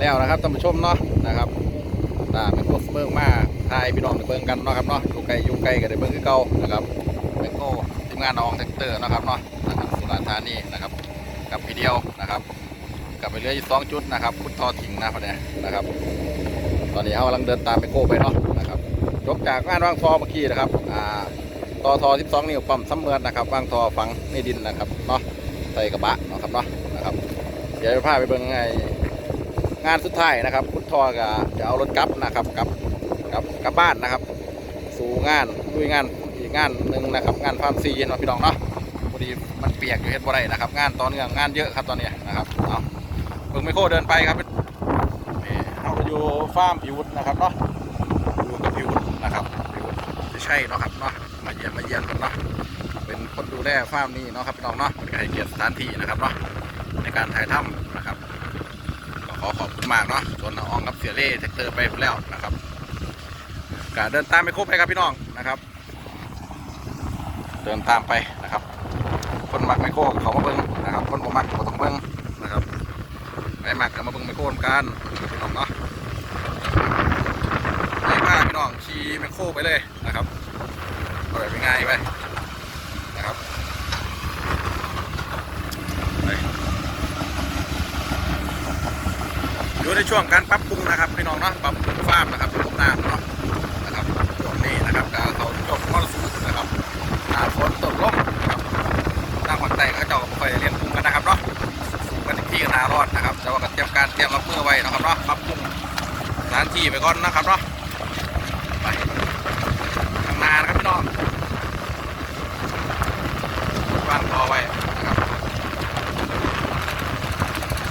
แล้วนะครับท่านผู้ชมเนาะนะครับตาเป็นโคสเบิร์มาทายพี่น้องเบิ่งกันเนาะครับเนาะอยู่ไกลอยู่ไกลก็ได้เบิ่งคือเก่านะครับเป็นโก้ทีมงานน้องแท็กเตอร์นะครับเนาะนะครับสุราษฎร์ธานีนะครับกับพี่เดียวนะครับกลับไปเรืออยู่สองจุดนะครับพุทธทอถิงนะพะเนี่ยนะครับ ตอนนี้เขากำลังเดินตามไปโก้ไปเนาะนะครับยกจากงานวางทอเมื่อกี้นะครับอ่าต่อทอ12 นิ้วปั๊มซ้ำเมือนนะครับวางทอฝังในดินนะครับเนาะใส่กระบะเนาะครับเนาะนะครับเดี๋ยวจะพาไปเบิ่งไง งานสุดท้ายนะครับพุทธทอก็จะเอารถกลับนะครับกลับกลับกลับบ้านนะครับ สู่งานลุยงานอีกงานหนึ่งนะครับ งานฟาร์มซีเนาะพี่น้องเนาะพอดีมันเปียกอยู่เฮ็ดบ่ได้นะครับ งานตอนเนื่องงานเยอะครับตอนนี้นะครับเอาเบิ่งไมโครเดินไปครับนี่เราอยู่ฟาร์มพิวนะครับเนาะอยู่กับพิวนะครับพิวุฒจะใช่เนาะครับเนาะมาเยี่ยมมาเยี่ยมกันเนาะเป็นคนดูแลฟาร์มนี้เนาะครับพี่น้องเนาะเป็นการเกียรติสถานที่นะครับเนาะในการถ่ายทำ ขอขอบคุณมากเนาะส่วนน้ององกับเสียเล่แท็กเตอร์ไปแล้วนะครับการเดินตามไปครบไปครับพี่น้องนะครับ เดินตามไปนะครับ คนมักไมโครเขามาเบิ้งนะครับ คนบ่มักก็ต้องเบิ้งนะครับไปมักก็มาเบิ้งไมโครกันพี่น้องเนาะไปมากพี่น้องขี่ไมโครไปเลยนะครับเอาไปง่ายไปนะครับ อยู่ใน ช่วงการปรับปรุงนะครับพี่น้องเนาะปรับปรุงฟาร์มนะครับปรุงน้ำเนาะนะครับช่วงนี้นะครับการเขาจบมรสุมนะครับหนาฝนตกลงนะครับทางภาคใต้เขาเจ้าก็บ่ค่อยเลี้ยงปรุงกันนะครับเนาะกันที่หนาร้อนนะครับแต่ว่าก็เตรียมการเตรียมรับมือไว้นะครับเนาะปรับปรุงสถานที่ไปก่อนนะครับเนาะไปทำงานครับพี่น้องวางรอไว้นะครับ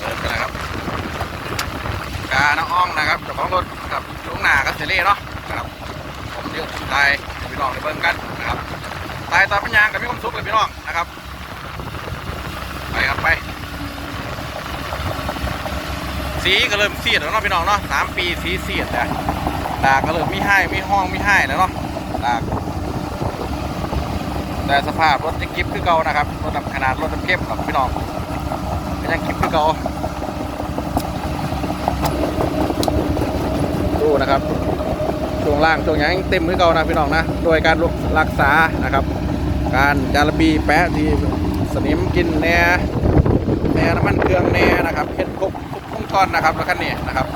เดินไปนะครับ กาน้ องอ้องนะครับเจ้าของรถกับลุงหนากับเซเล่เนาะครับผมเดี๋ยวตายพี่น้องไปเบิ่งกันนะครับตายตาปัญญากับมีความสุขเลยพี่น้องนะครับไปครับไป สีก็เริ่มเสียดแล้วเนาะพี่น้องเนาะสามปีสีเสียดแต่ตาก็เริ่มมีให้มีห้องมีให้แล้วเนาะตาแต่สภาพรถยังกิฟคือเก่านะครับรถดำขนาดรถดำเข้มครับพี่น้องก็ยังกิฟคือเก่า ดูนะครับช่วงล่างช่วงยังเต็มคือเก่านะพี่น้องนะ โดยการรักษานะครับ การจารบีแปะที่สนิมกินแหน่แหน่น้ำมันเครื่องแหน่นะครับเฮ็ดครบทุกวงจรนะครับแล้วคันนี้นะครับ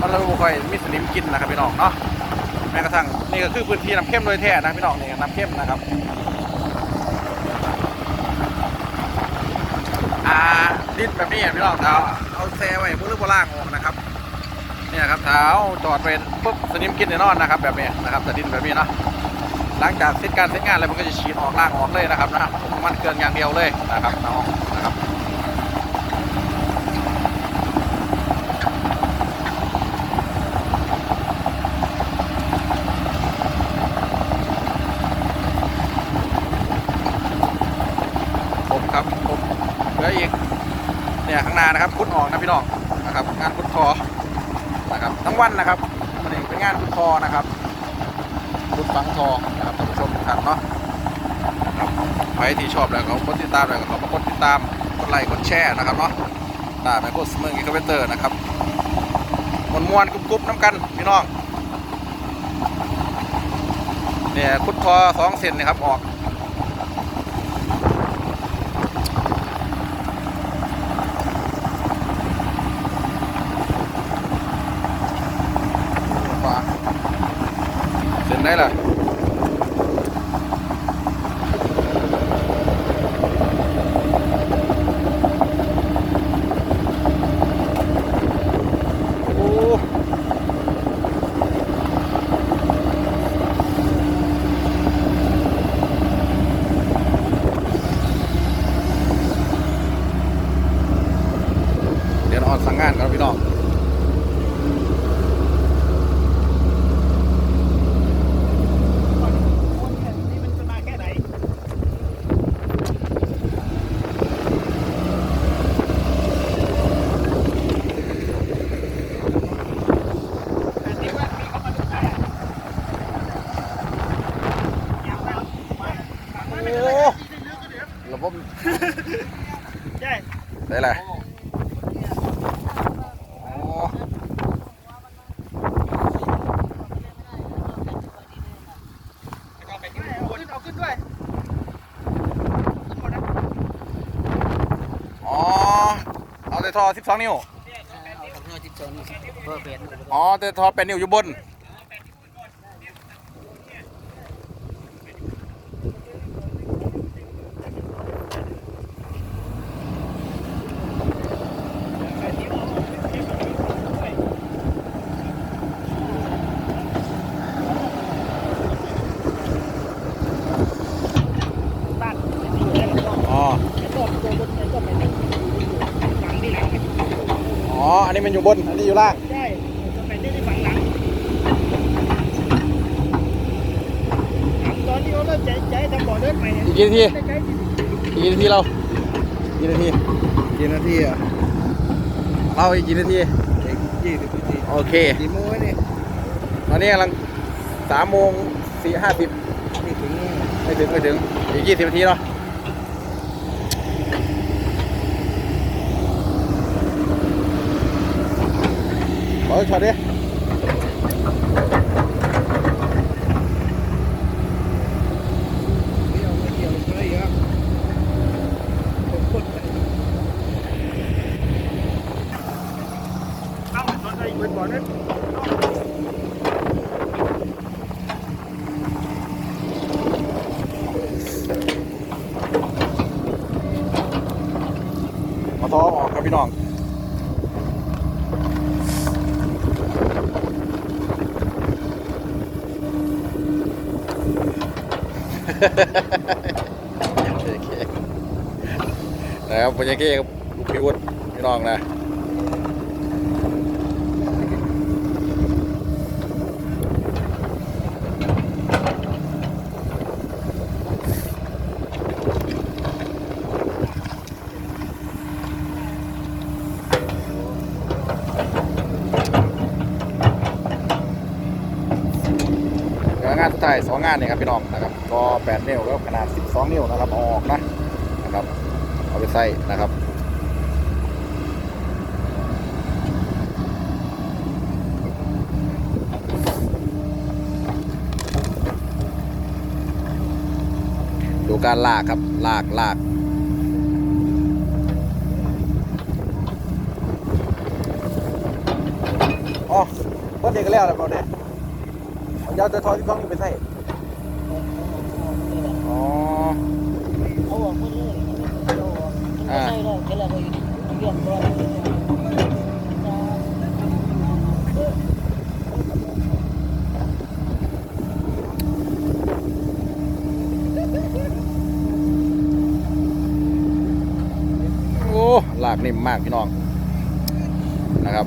มันเราค่อยมีสนิมกินนะครับพี่น้องเนาะแม้กระทั่งนี่ก็คือพื้นที่น้ำเข้มโดยแท้นะพี่น้องนี่น้ำเข้มนะครับอ่าดินแบบนี้พี่น้องเอาเอาแช่ไว้มือโบล่างออกนะครับ เนี่ยครับเท้าจอดเป็นปุ๊บสนิมกินแน่นอนนะครับแบบนี้นะครับแต่ดินแบบนี้เนาะหลังจากเสร็จการเสร็จงานอะไรมันก็จะฉีดออกล่างออกเลยนะครับนะมันเกินอย่างเดียวเลยนะครับน้องนะครับผมครับผมเหลืออีกเนี่ยข้างหน้านะครับพุดออกนะพี่น้องนะครับงานพุดคอ นะครับทั้งวันนะครับมันเองเป็นงานพุทธอนะครับพุทธฝังทอนะครับท่านผู้ชมทุกท่านเนาะครับใครที่ชอบแล้วก็กดติดตามแล้วก็ขอบกดติดตามกดไลค์กดแชร์นะครับเนาะตามไปโพสต์เมืองอีกเวเตอร์นะครับมวนมวนๆกรุบๆน้ำกันพี่น้องเนี่ยพุทธอสองเซนนะครับออกขวา เซนได้ล่ะ โอ้เดี๋ยวเราออนสั่งงานกันพี่น้อง นี่มันจะมาแค่ไหน อันนี้ว่ามีเข้ามาดูแลยังเรามามาไม่เป็นไรครับทีนึงก็เดี๋ยว ระบบ ใช่ ได้เลย โอ้ แต่ท่อสิบสองนิ้ว เอาของเงินจิตชนเพื่อเป็นอ๋อแต่ท่อแปดนิ้วอยู่บน บ้านเป็นที่อยู่แล้วก็ อ๋อ ก็ตัวบนก็เป็นหลังที่หลัง อ๋อ อันนี้มันอยู่บน อันนี้อยู่ล่าง ใช่ก็เป็นที่ฝั่งหลังตอนที่เขาเริ่มใจใจทำบ่อเดินใหม่เนี่ยอีกกี่นาทีได้ใจที่อีกกี่นาทีเรากี่นาทีกี่นาทีอะเราอีกกี่นาทีอีกยี่สิบนาทีโอเคกี่โมงวะนี่ตอนนี้กำลังสามโมงสี่ห้าสิบไม่ถึงไม่ถึงไม่ถึงอีกยี่สิบนาทีเนาะ ขออีกช็อตดิ เที่ยวไม่เที่ยวเลยครับ เอ้าตอนไหนเปิดบ่อนั้น มาท้อออกครับพี่น้อง โอเค นะครับพญาเก้กับลูกพี่วุฒิพี่น้องนะ เดี๋ยวงานเนี่ยครับพี่น้องนะครับก็8นิ้วก็ขนาด 12 นิ้วนะครับออกนะนะครับ เอาไปใส่นะครับดูการลากครับลากลากอ๋อเพิ่นเด็กก็แล้วแหละเปล่าเนี่ยเอายาวจะทอที่ท้องนี่ไปใส่อ๋อ เอาออกหมดเลยเอา โอ้หลากนิ่มมากพี่น้องนะครับ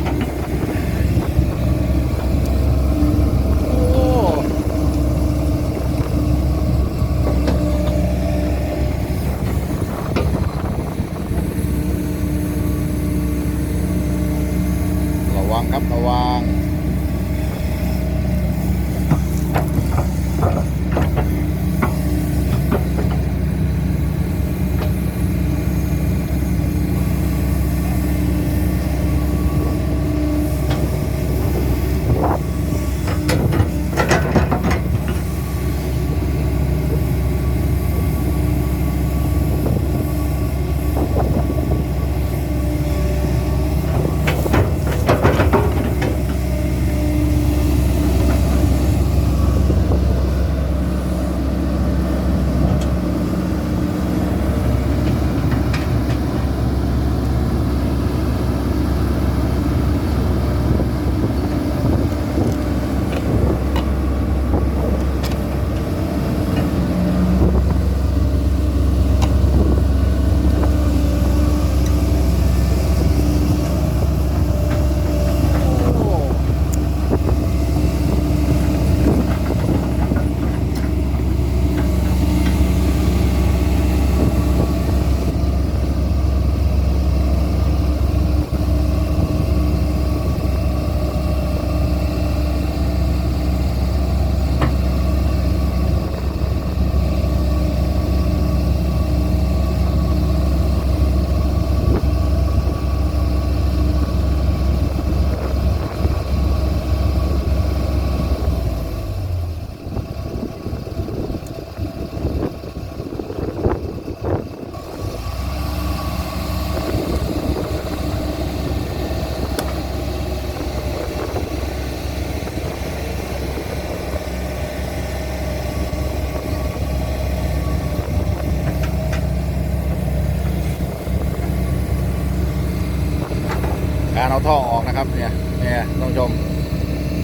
เอาท่อออกนะครับเนี่ยเนี่ยต้องชม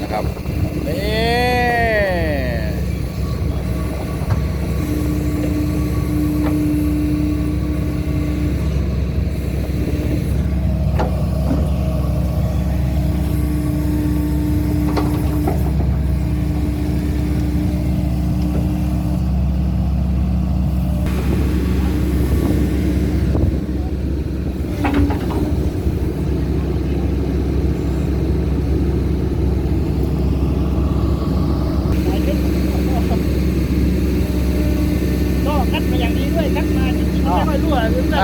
นะครับนี่ โ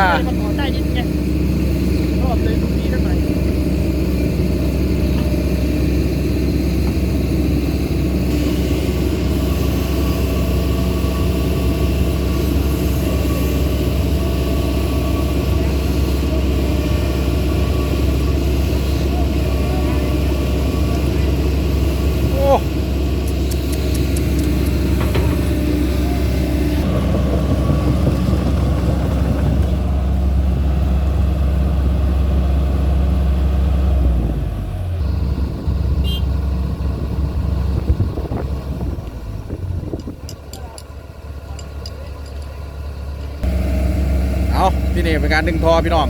อ้เอาที่ นี่เป็นการดึงทอพี่น้อง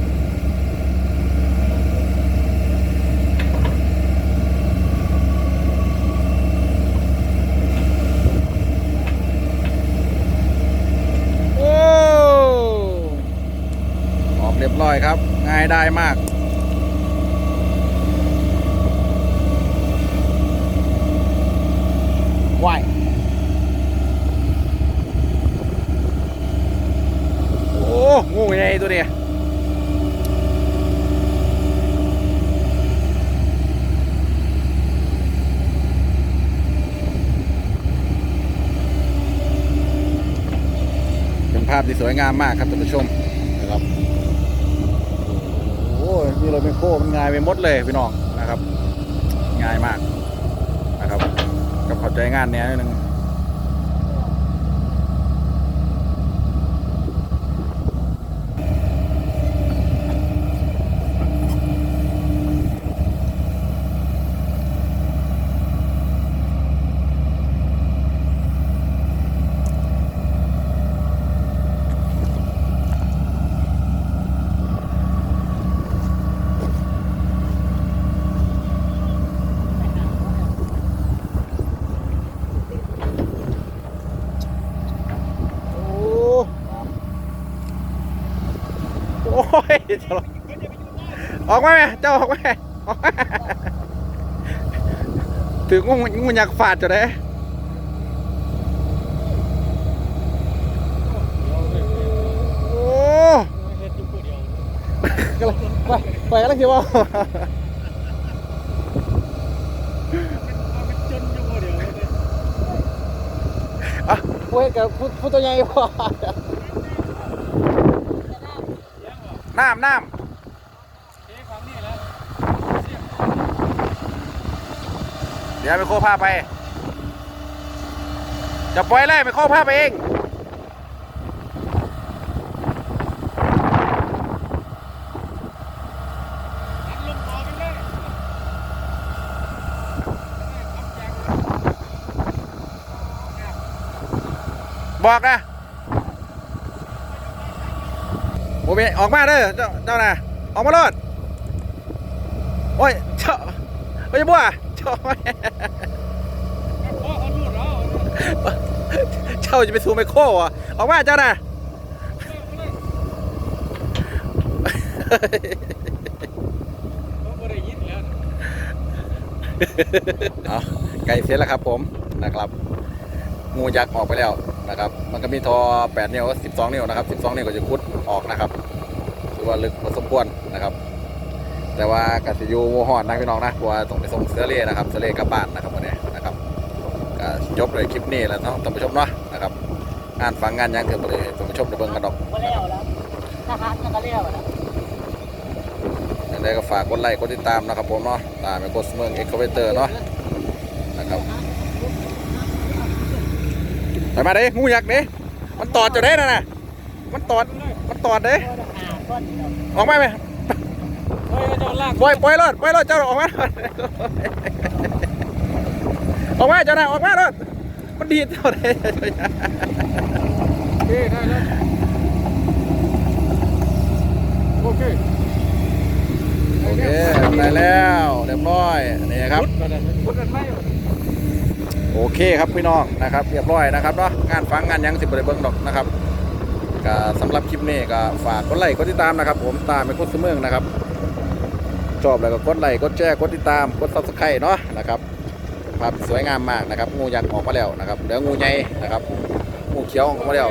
โอ้ออกเรียบร้อยครับ ง่ายได้มากว่ายโอ้ งูใหญ่ตัวเนี้ยเป็นภาพที่สวยงามมากครับท่านผู้ชมนะครับโอ้ยนี่รถไมคโครมันง่ายไปหมดเลยพี่น้องนะครับ ง่ายมากนะครับกับเข้าใจงานเนี้ยนึง เจ้าออกมาไหมเจ้าออกมาออกมาถืองูงูอยากฟาดจะได้โอ้เฮ็ดอยู่ผู้เดียวกำลังไปไปกำลังคิดว่าเอาเป็นจนอยู่ผู้เดียวเลยอะพูดให้กับพูดพูดตัวใหญ่พอ น้ำน้เอ๊ะฟังนี่แล้วำเดี๋ยวไปโคผ้าไป จะปล่อยเลยไปโคผ้าไปเองลมต่อไปเลยบอกนะโม เมออกมาเด้อเจ้าเจ้าน่ะออกมาโลดโอ้ยเจ้าโอ้ยบัวเจ้าเจ้าจะไปสู่ไมโครอะออกมาเจ้าน่ะเอาไก่เสร็จแล้วครับผมนะครับ งูยักษ์ออกไปแล้วนะครับ มันก็มีทอ 8 นิ้ว 12 นิ้วนะครับ 12 นิ้วก็จะคุดออกนะครับ ถือว่าลึกพอสมควรนะครับ แต่ว่ากสิอยูหอดนะพี่น้องนะเพราะว่าต้องไปส่งเสือเล่นะครับเสือเล่กลับบ้านนะครับวันนี้นะครับก็จบเลยคลิปนี้แล้วเนาะท่านผู้ชมเนาะนะครับงานฟังงานหยังเกิดไปเลยท่านผู้ชมได้เบิ่งกันดอกก็แล้วแล้วทหารก็แล้วแล้วอย่างไรก็ฝากกดไลค์กดติดตามนะครับผมเนาะตามไปกดเมืองเอ็กซ์เวเตอร์เนาะนะครับไปมาเด้งูยักษ์เด้มันตอดจะได้นะน่ะมันตอดมันตอดเด้ ออกมาไหมเฮ้ยเจ้าลากปล่อยปล่อยรถปล่อยรถเจ้าออกมาออกมาเจ้าน่ะออกมารถมันดีดเจ้าได้โอเคได้แล้วโอเคโอเคได้แล้วเรียบร้อยนี่ครับพุดกันเลยพุดกันไหมโอเคครับพี่น้องนะครับ เรียบร้อยนะครับเนาะงานฟังงานหยังสิบริเบิ้งดอกนะครับ ก็สำหรับคลิปนี้ก็ฝากกดไลค์กดติดตามนะครับ ผมตามไปกดเสมอนะครับชอบแล้วก็กดไลค์กดแชร์กดติดตามกดซับสไครต์เนาะนะครับภาพสวยงามมากนะครับ งูยักษ์ออกมาแล้วนะครับเหลืองูใหญ่นะครับงูเขียวออกมาแล้ว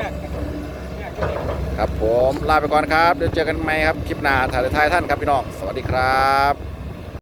ครับผมลาไปก่อนครับเดี๋ยวเจอกันใหม่ครับคลิปหน้าถ่ายท้ายท่านครับพี่น้องสวัสดีครับ